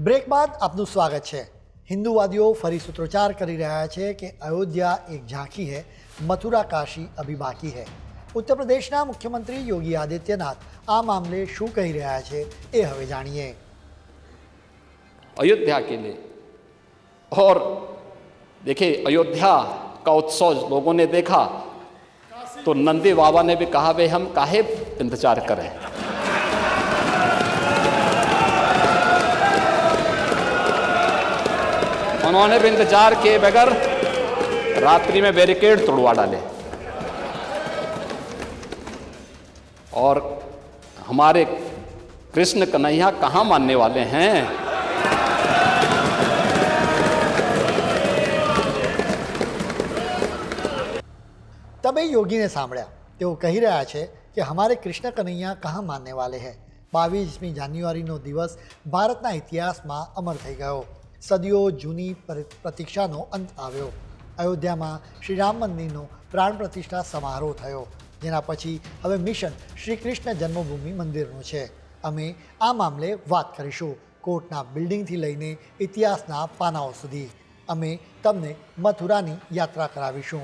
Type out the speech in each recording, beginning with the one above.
Break બાદ આપનું સ્વાગત છે હિન્દુવાદીઓ ફરી સૂત્રોચ્ચાર કરી રહ્યા છે કે અયોધ્યા એક ઝાંખી है મથુરા કાશી અભી બાકી है ઉત્તર પ્રદેશના મુખ્યમંત્રી યોગી આદિત્યનાથ આ મામલે શું કહી રહ્યા છે એ હવે જાણીએ अयोध्या के लिए और देखिए अयोध्या का उत्सव लोगों ने देखा तो नंदी बाबा ने भी कहा भाई हम काहे इंतजार करें उन्होंने भी इंतजार किए बगैर रात्रि में बैरिकेड तोड़वा डाले और हमारे कृष्ण कन्हैया कहाँ मानने वाले हैं તમે યોગીને સાંભળ્યા તેઓ કહી રહ્યા છે કે હમારે કૃષ્ણ કનૈયા કહા માનને વાલે હૈ બાવીસમી જાન્યુઆરીનો દિવસ ભારતના ઇતિહાસમાં અમર થઈ ગયો સદીઓ જૂની પર- પ્રતીક્ષાનો અંત આવ્યો. અયોધ્યામાં શ્રીરામ મંદિરનો પ્રાણ પ્રતિષ્ઠા સમારોહ થયો. જેના પછી હવે મિશન શ્રી કૃષ્ણ જન્મભૂમિ મંદિરનું છે. અમે આ મામલે વાત કરીશું કોર્ટના બિલ્ડિંગથી લઈને ઇતિહાસના પાનાઓ સુધી. અમે તમને મથુરાની યાત્રા કરાવીશું.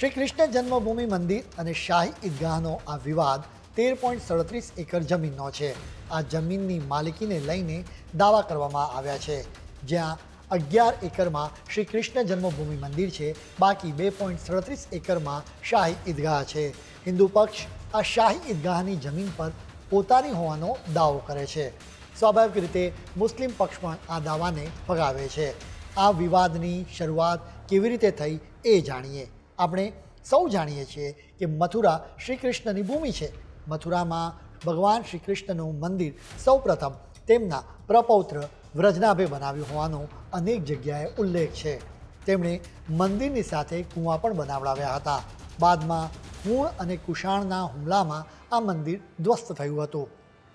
શ્રી કૃષ્ણ જન્મભૂમિ મંદિર અને શાહી ઈદગાહનો આ વિવાદ તેર પોઈન્ટ સડત્રીસ એકર જમીનનો છે. આ જમીનની માલિકીને લઈને દાવા કરવામાં આવ્યા છે. જ્યાં અગિયાર એકરમાં શ્રી કૃષ્ણ જન્મભૂમિ મંદિર છે, બાકી બે પોઈન્ટ સડત્રીસ એકરમાં શાહી ઈદગાહ છે. હિન્દુ પક્ષ આ શાહી ઈદગાહની જમીન પર પોતાની હોવાનો દાવો કરે છે. સ્વાભાવિક રીતે મુસ્લિમ પક્ષ પણ આ દાવાને ફગાવે છે. આ વિવાદની શરૂઆત કેવી રીતે થઈ એ જાણીએ. આપણે સૌ જાણીએ છીએ કે મથુરા શ્રી કૃષ્ણની ભૂમિ છે. મથુરામાં ભગવાન શ્રી કૃષ્ણનું મંદિર સૌપ્રથમ તેમના પ્રપૌત્ર વ્રજનાભે બનાવ્યું હોવાનો અનેક જગ્યાએ ઉલ્લેખ છે. તેમણે મંદિરની સાથે કૂવા પણ બનાવડાવ્યા હતા. બાદમાં હુણ અને કુષાણના હુમલામાં આ મંદિર ધ્વસ્ત થયું હતું.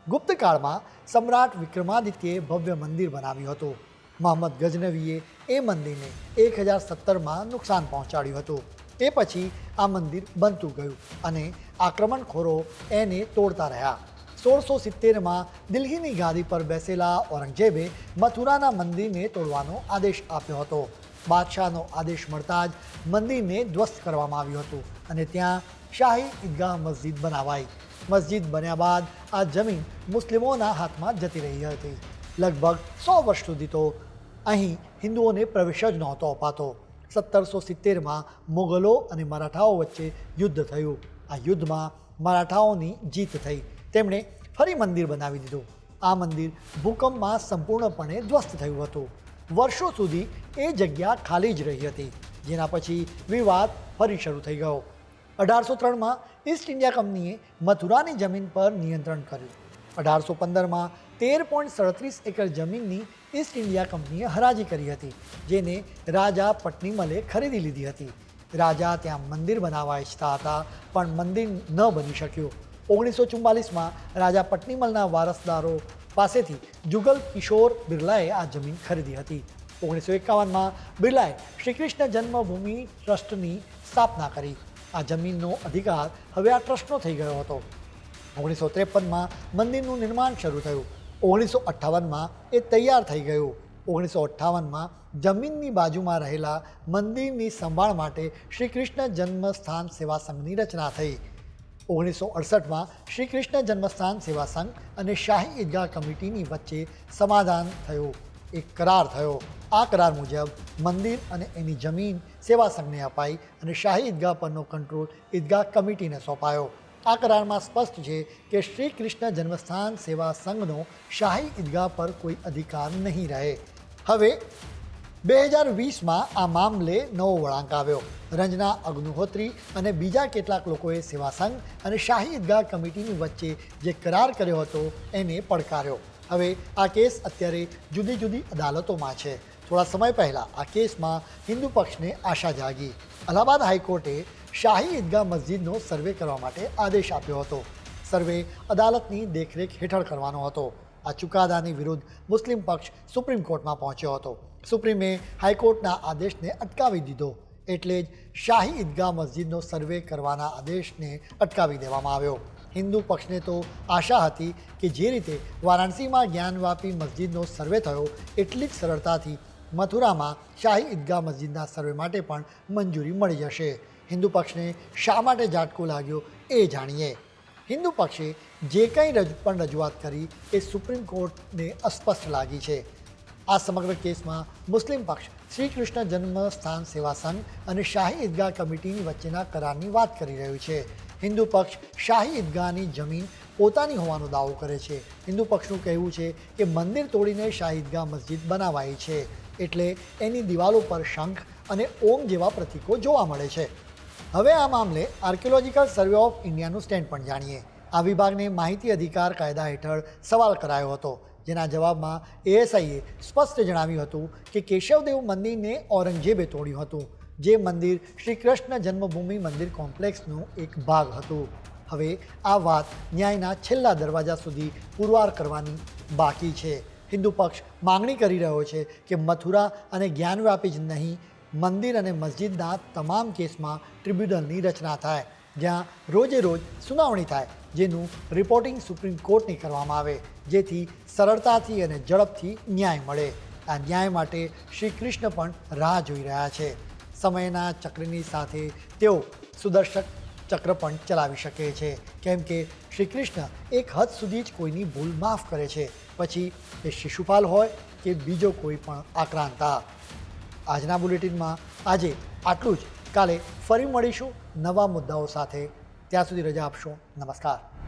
ગુપ્તકાળમાં સમ્રાટ વિક્રમાદિત્યએ ભવ્ય મંદિર બનાવ્યું હતું. મોહમ્મદ ગજનવીએ એ મંદિરને એક હજાર સત્તરમાં નુકસાન પહોંચાડ્યું હતું. એ પછી આ મંદિર બનતું ગયું અને આક્રમણખોરો એને તોડતા રહ્યા. સોળસો સિત્તેરમાં દિલ્હીની ગાદી પર બેસેલા ઔરંગઝેબે મથુરાના મંદિરને તોડવાનો આદેશ આપ્યો હતો. બાદશાહનો આદેશ મળતા જ મંદિરને ધ્વસ્ત કરવામાં આવ્યું હતું અને ત્યાં શાહી ઈદગાહ મસ્જિદ બનાવાઈ. મસ્જિદ બન્યા બાદ આ જમીન મુસ્લિમોના હાથમાં જતી રહી હતી. લગભગ સો વર્ષ સુધી તો અહીં હિન્દુઓને પ્રવેશ જ નહોતો અપાતો. સત્તરસો સિત્તેરમાં મુગલો અને મરાઠાઓ વચ્ચે યુદ્ધ થયું. આ યુદ્ધમાં મરાઠાઓની જીત થઈ. તેમણે ફરી મંદિર બનાવી દીધું. આ મંદિર ભૂકંપમાં સંપૂર્ણપણે ધ્વસ્ત થયું હતું. વર્ષો સુધી એ જગ્યા ખાલી જ રહી હતી, જેના પછી વિવાદ ફરી શરૂ થઈ ગયો. અઢારસો ત્રણમાં ઈસ્ટ ઇન્ડિયા કંપનીએ મથુરાની જમીન પર નિયંત્રણ કર્યું. અઢારસો પંદરમાં તેર પોઈન્ટ સડત્રીસ એકર જમીનની ઈસ્ટ ઇન્ડિયા કંપનીએ હરાજી કરી હતી, જેને રાજા પટનીમલે ખરીદી લીધી હતી. રાજા ત્યાં મંદિર બનાવવા ઈચ્છતા હતા, પણ મંદિર ન બની શક્યું. ઓગણીસો ચુમ્માલીસમાં રાજા પટનીમલના વારસદારો પાસેથી જુગલ કિશોર બિરલાએ આ જમીન ખરીદી હતી. ઓગણીસો એકાવનમાં બિરલાએ શ્રી કૃષ્ણ જન્મભૂમિ ટ્રસ્ટની સ્થાપના કરી. આ જમીનનો અધિકાર હવે આ ટ્રસ્ટનો થઈ ગયો હતો. ઓગણીસો ત્રેપનમાં મંદિરનું નિર્માણ શરૂ થયું. ઓગણીસો અઠ્ઠાવનમાં એ તૈયાર થઈ ગયું. ઓગણીસો અઠ્ઠાવનમાં જમીનની બાજુમાં રહેલા મંદિરની સંભાળ માટે શ્રી કૃષ્ણ જન્મસ્થાન સેવા સંઘની રચના થઈ. ઓગણીસો અડસઠમાં શ્રી કૃષ્ણ જન્મસ્થાન સેવા સંઘ અને શાહી ઈદગાહ કમિટીની વચ્ચે સમાધાન થયું. એક કરાર થયો. આ કરાર મુજબ મંદિર અને એની જમીન સેવા સંઘને અપાઈ અને શાહી ઈદગાહ પરનો કંટ્રોલ ઈદગાહ કમિટીને સોંપાયો. આ કરારમાં સ્પષ્ટ છે કે શ્રી કૃષ્ણ જન્મસ્થાન સેવા સંઘનો શાહી ઈદગાહ પર કોઈ અધિકાર નહીં રહે. હવે બે હજાર વીસમાં આ મામલે નવો વળાંક આવ્યો. રંજના અગ્નિહોત્રી અને બીજા કેટલાક લોકોએ સેવા સંઘ અને શાહી ઈદગાહ કમિટીની વચ્ચે જે કરાર કર્યો હતો, એને પડકાર્યો. હવે, આ કેસ અત્યારે જુદી જુદી અદાલતોમાં છે. થોડા સમય પહેલાં આ કેસમાં હિન્દુ પક્ષને આશા જાગી. અલ્હાબાદ હાઈકોર્ટે શાહી ઈદગાહ મસ્જિદનો સર્વે કરવા માટે આદેશ આપ્યો હતો. સર્વે અદાલતની દેખરેખ હેઠળ કરવાનો હતો. આ ચુકાદાની વિરુદ્ધ મુસ્લિમ પક્ષ સુપ્રીમ કોર્ટમાં પહોંચ્યો હતો. સુપ્રીમે હાઈકોર્ટના આદેશને અટકાવી દીધો. એટલે જ શાહી ઈદગાહ મસ્જિદનો સર્વે કરવાના આદેશને અટકાવી દેવામાં આવ્યો. હિન્દુ પક્ષને તો આશા હતી કે જે રીતે વારાણસીમાં જ્ઞાનવાપી મસ્જિદનો સર્વે થયો એટલી જ સરળતાથી મથુરામાં શાહી ઈદગાહ મસ્જિદના સર્વે માટે પણ મંજૂરી મળી જશે. હિન્દુ પક્ષને શા માટે ઝાટકો લાગ્યો એ જાણીએ. હિન્દુ પક્ષે જે કંઈ રજ, પણ રજૂઆત કરી એ સુપ્રીમ કોર્ટને અસ્પષ્ટ લાગી છે. આ સમગ્ર કેસમાં મુસ્લિમ પક્ષ શ્રી કૃષ્ણ જન્મ સ્થાન સેવા સંઘ અને શાહી ઈદગાહ કમિટીની વચ્ચેના કરારની વાત કરી રહ્યું છે. હિન્દુ પક્ષ શાહી ઈદગાહની જમીન પોતાની હોવાનો દાવો કરે છે. હિન્દુ પક્ષનું કહેવું છે કે મંદિર તોડીને શાહી ઈદગાહ મસ્જિદ બનાવાઈ છે. એટલે એની દિવાલો પર શંખ અને ઓમ જેવા પ્રતીકો જોવા મળે છે. હવે આ મામલે આર્કિયોલોજીકલ સર્વે ઓફ ઇન્ડિયાનું સ્ટેન્ડ પણ જાણીએ. આ વિભાગને માહિતી અધિકાર કાયદા હેઠળ સવાલ કરાયો હતો, જેના જવાબમાં એએસઆઈએ સ્પષ્ટ જણાવ્યું હતું કે કેશવદેવ મંદિરને ઔરંગઝેબે તોડ્યું હતું, જે મંદિર શ્રી કૃષ્ણ જન્મભૂમિ મંદિર કોમ્પ્લેક્સનું એક ભાગ હતું. હવે આ વાત ન્યાયના છેલ્લા દરવાજા સુધી પુરવાર કરવાની બાકી છે. હિન્દુ પક્ષ માંગણી કરી રહ્યો છે કે મથુરા અને જ્ઞાનવ્યાપી જ નહીં મંદિર અને મસ્જિદના તમામ કેસમાં ટ્રિબ્યુનલની રચના થાય, જ્યાં રોજે રોજ સુનાવણી થાય, જેનું રિપોર્ટિંગ સુપ્રીમ કોર્ટને કરવામાં આવે, જેથી સરળતાથી અને ઝડપથી ન્યાય મળે. આ ન્યાય માટે શ્રી કૃષ્ણ પણ રાહ જોઈ રહ્યા છે. સમયના ચક્રની સાથે તેઓ સુદર્શક ચક્ર પણ ચલાવી શકે છે. કેમ કે શ્રી કૃષ્ણ એક હદ સુધી જ કોઈની ભૂલ માફ કરે છે. પછી એ શિશુપાલ હોય કે બીજો કોઈ પણ આક્રાંતા. આજના બુલેટિનમાં આજે આટલું જ. કાલે ફરી મળીશું નવા મુદ્દાઓ સાથે. ત્યાં સુધી રજા આપશો. નમસ્કાર.